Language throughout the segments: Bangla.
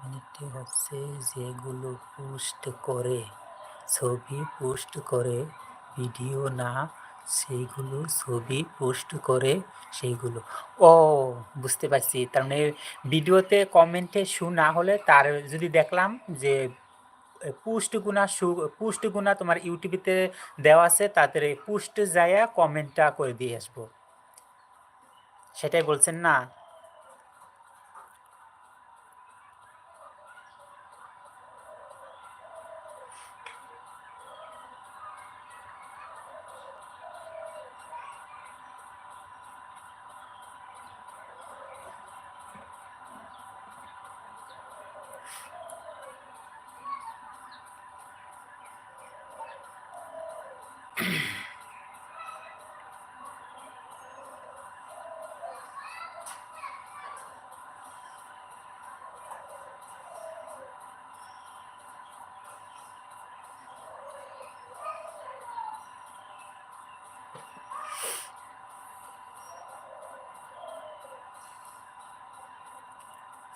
কমিউনিটি হচ্ছে যেগুলো পোস্ট করে, ছবি পোস্ট করে, ভিডিও না সেইগুলো ছবি পোস্ট করে সেইগুলো ও, বুঝতে পারছি। তার মানে ভিডিওতে কমেন্টে শু না হলে তার যদি দেখলাম যে পুষ্ট গুণা সু পুষ্ট গুণা তোমার ইউটিউবেতে দেওয়া আছে, তাদের পুষ্ট যাইয়া কমেন্টটা করে দিয়ে আসব। সেটাই বলছেন না?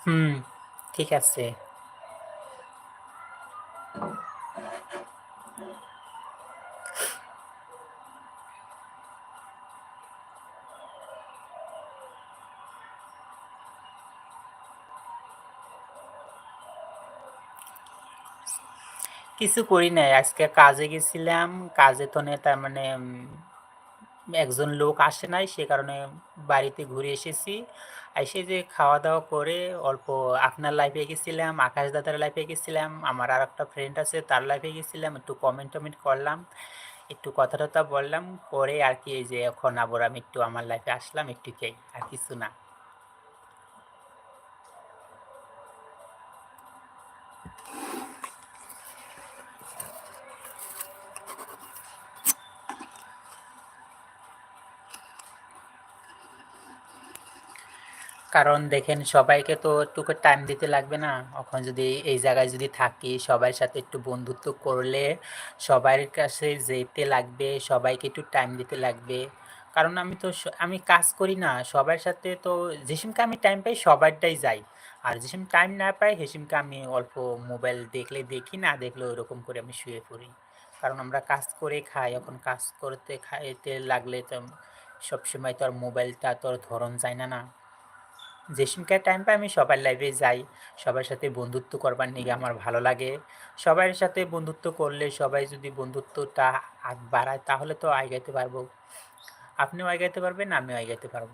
হুম ঠিক আছে কিছু করি নাই। আজকে কাজে গেছিলাম, কাজে তো তার মানে একজন লোক আসে নাই, সে কারণে বাড়িতে ঘুরে এসেছি। এসে যে খাওয়া দাওয়া করে, অল্প আপনার লাইফে গেছিলাম, আকাশ দাদার লাইফে গেছিলাম, আমার আর একটা ফ্রেন্ড আছে, তার লাইফে গেছিলাম, একটু কমেন্ট টমেন্ট করলাম, একটু কথা টথা বললাম, করে আর কি এই যে এখন আবার আমি একটু আমার লাইফে আসলাম, একটু খেয়ে, আর কিছু না। কারণ দেখেন সবাইকে তো একটু টাইম দিতে লাগবে না। এখন যদি এই জায়গায় যদি থাকি, সবার সাথে একটু বন্ধুত্ব করলে সবার কাছে যেতে লাগবে, সবাইকে একটু টাইম দিতে লাগবে। কারণ আমি তো আমি কাজ করি না, সবার সাথে তো যেসিমকে আমি টাইম পাই সবারটাই যাই। আর যেসিম টাইম না পাই সেসিমকে আমি অল্প মোবাইল দেখলে দেখি না, দেখলে ওরকম করে আমি শুয়ে পড়ি। কারণ আমরা কাজ করে খাই, এখন কাজ করতে খাইতে লাগলে তো সবসময় তো আর মোবাইলটা তো ধরন যায় না না। যে সিমকার টাইম পাই আমি সবার লাইভে যাই। সবার সাথে বন্ধুত্ব করবার নিয়ে আমার ভালো লাগে। সবার সাথে বন্ধুত্ব করলে সবাই যদি বন্ধুত্বটা বাড়ায় তাহলে তো আগাইতে পারব। আপনিও আগাইতে পারবেন আমিও আগাইতে পারব।